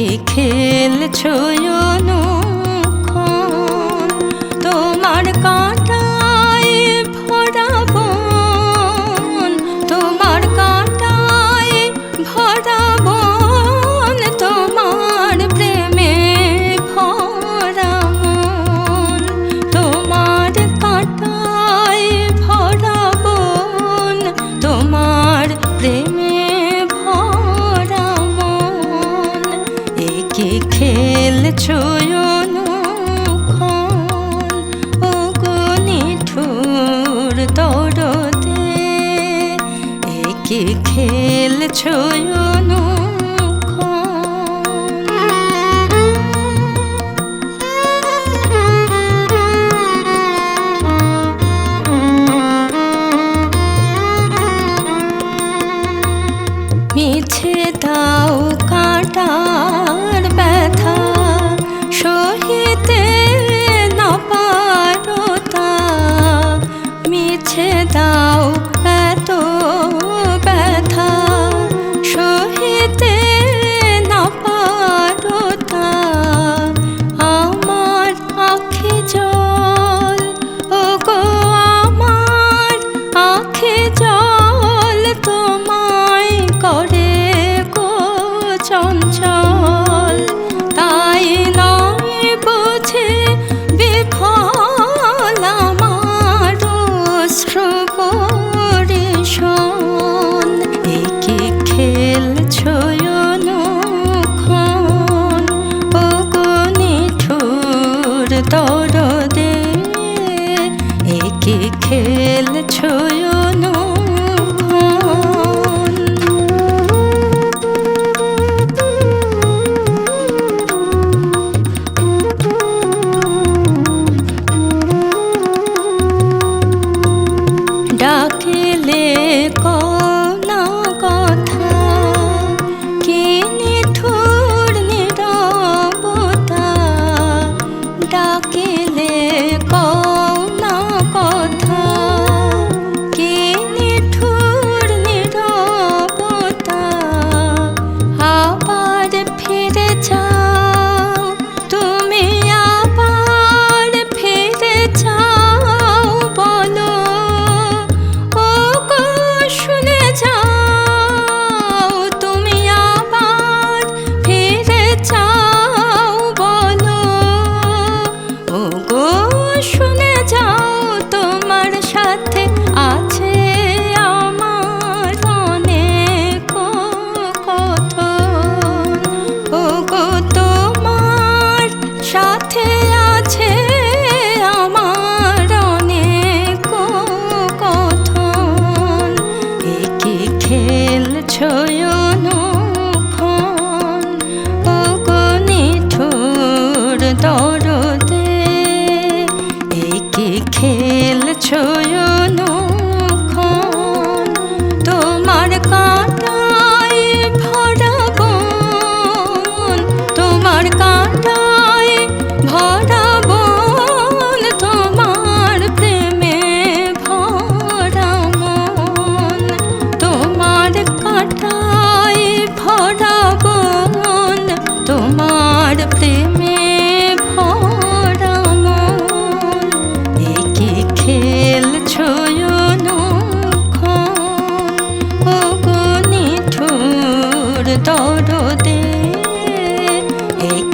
কি খেলছো খেলছো নিঠুর দৌড়তে একে খেল খেলছো মিছে দাও কাটা खेल छोड़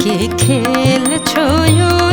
কি খেলছো